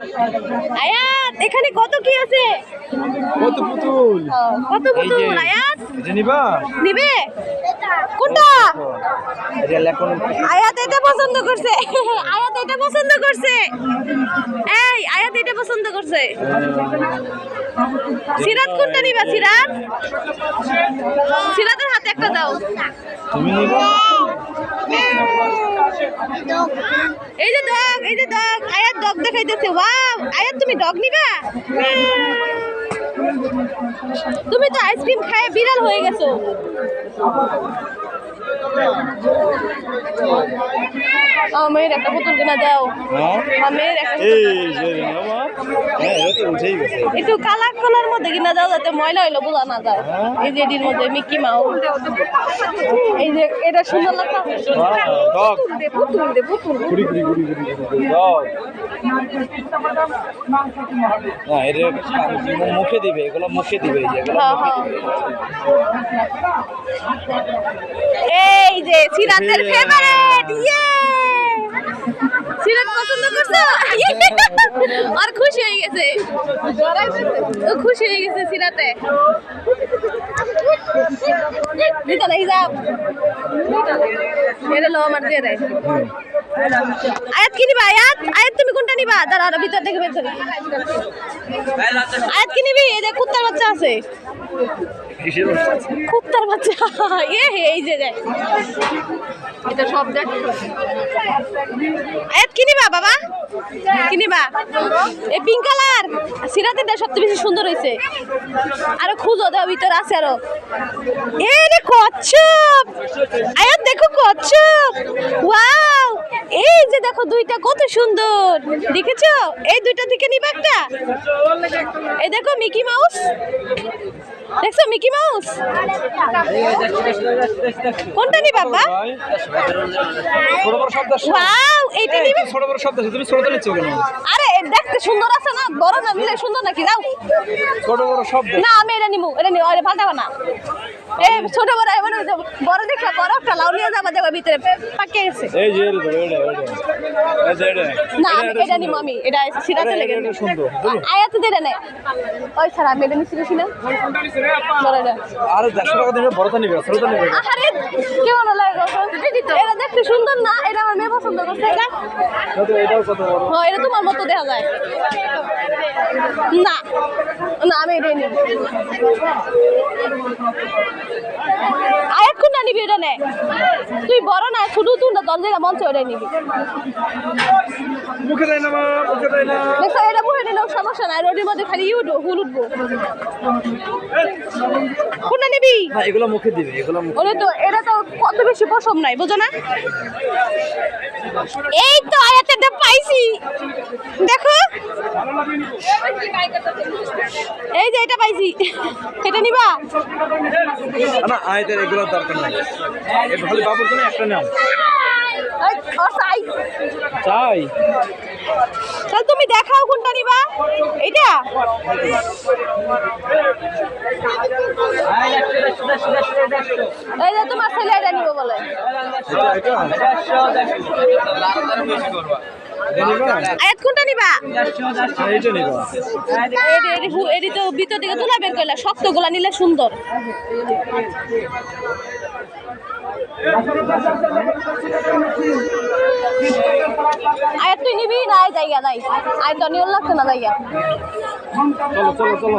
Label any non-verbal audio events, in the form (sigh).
আয়াত এখানে কত কি আছে? কত পুতুল? কত পুতুল আয়াত? নিবা? নিবে? কোনটা? আয়াত এটা পছন্দ করছে। (laughs) আয়াত এটা পছন্দ করছে। এই আয়াত এটা পছন্দ করছে। সিরাত কোনটা নিবা সিরাত? সিরাতের হাতে একটা দাও। তুমি নিবা? এই যে ডগ এই যে ডগ আয়াত ডগ দেখাইতেছে। ওয়াও আয়াত তুমি ডগ নিবা? তুমি তো আইসক্রিম খায় বিড়াল হয়ে গেছো। আমার একটা পুতুল কিনা দাও। হ্যাঁ? আমার হ্যাঁ উঠেই গেছে। একটু কালার কালার মধ্যে কিনা দাও যাতে ময়লা হইল বোঝা না যায়। এই যে এটির মধ্যে মিকি মাউস। এই যে এটা সুন্দর লাগছে। পুতুল দে পুতুল মুখে দিবে এগুলো মুখে দিবে এই যে হ্যাঁ, হ্যাঁ। সিরাতের ফেভারিট ইয়ে সিরাত পছন্দ করছ? (laughs) আর খুশি হয়ে গেছে। ও খুশি হয়ে গেছে সিরাতে। এটা লো আমার দিয়ে দেয়। আয়াত কি নিবা? আয়াত আয়াত তুমি কোনটা নিবা? দাঁড়া দাঁড়া, ভিতর থেকে বের করি। আয়াত কি নিবি? এই যে কুত্তার বাচ্চা আছে? কুত্তার বাচ্চা। এ, এই যে দেখ। এটা সব দেখ। আয়াত কি নিবা বাবা? কি নিবা? এই পিঙ্ক কালার সিরাতের দেখ সবচেয়ে বেশি সুন্দর হয়েছে। আরও খুঁজো দাও ভিতরে আছে আরও। এ রে কচ্ছপ। আয়াত, দেখো কচ্ছপ। ওয়াও এই যে দেখো দুইটা কত সুন্দর। দেখেছ? এই দুইটা থেকে নিবা একটা। এই দেখো মিকি মাউস। দেখছ মিকি মাউস? কোনটা নিবা বাবা। ওয়াও এইটা নিবে। ছোট বড় শব্দ আছে তুমি ছোটটা নিচ্ছ কেন? আরে দেখতে সুন্দর আছে না? বড় না নিলে সুন্দর নাকি? দাও ছোট বড় শব্দ। না আমি এটা নিবো এটা নিবো। আরে পাল্টাবো না। এই ছোট বড় বড় দেখলে বড় একটা লাউ নিয়ে যাবা যাবা ভিতরে। পাকে গেছে। এই যে এটা এটা না এটা নিবো আমি। এটা এটা- লেগে। আয়াত দিয়ে নে ওই ছাড়া আমি এটা নিচ্ছি না আরে দেড়শো টাকা দিবে বড়টা নিবে ছোটটা নিবে। আরে কেমন লাগে এটা দেখতে সুন্দর না এটা আমার মেয়ে পছন্দ করছে এটা। এটাও কত বড়? হ্যাঁ এটা তোমার মতো দেখা যায়। না না আমি এটাই নিব। নিবি এটা নে। তুই বড় না ছোট তুই না দল জায়গা মঞ্চ ওটাই নিবি। মুখে দেয় না মা মুখে দেয় না। দেখো এটা মুখে নিলেও সমস্যা নাই রোডের মধ্যে খালি ইউড হুল উঠবো। কোনটা নিবি? না এগুলো মুখে দিবে এগুলো মুখে ওরে তো এটা তো কত বেশি পশম নাই বুঝো না? এই তো আয়াতেরটা পাইছি। দেখো। এই যে এটা পাইছি। এটা নিবা? না আয়তের এগুলো দরকার নাই। এটা খালি বাবুর জন্য একটা নাও। চাই। চাই? তাহলে তুমি দেখাও কোনটা নিবা। এটা এই যে তোমার ছেলে এটা নিব বলে। আয়াত কোনটা নিবা? এইটা নিবা। এডি তো ভিতর দিকে তুলা বের করলা শক্তগুলা নিলে সুন্দর। আয়াত তুই নিবি? না আয় জায়গা নাই। আয় তো নিয়ল লাগছে না জায়গা চলো চলো চলো।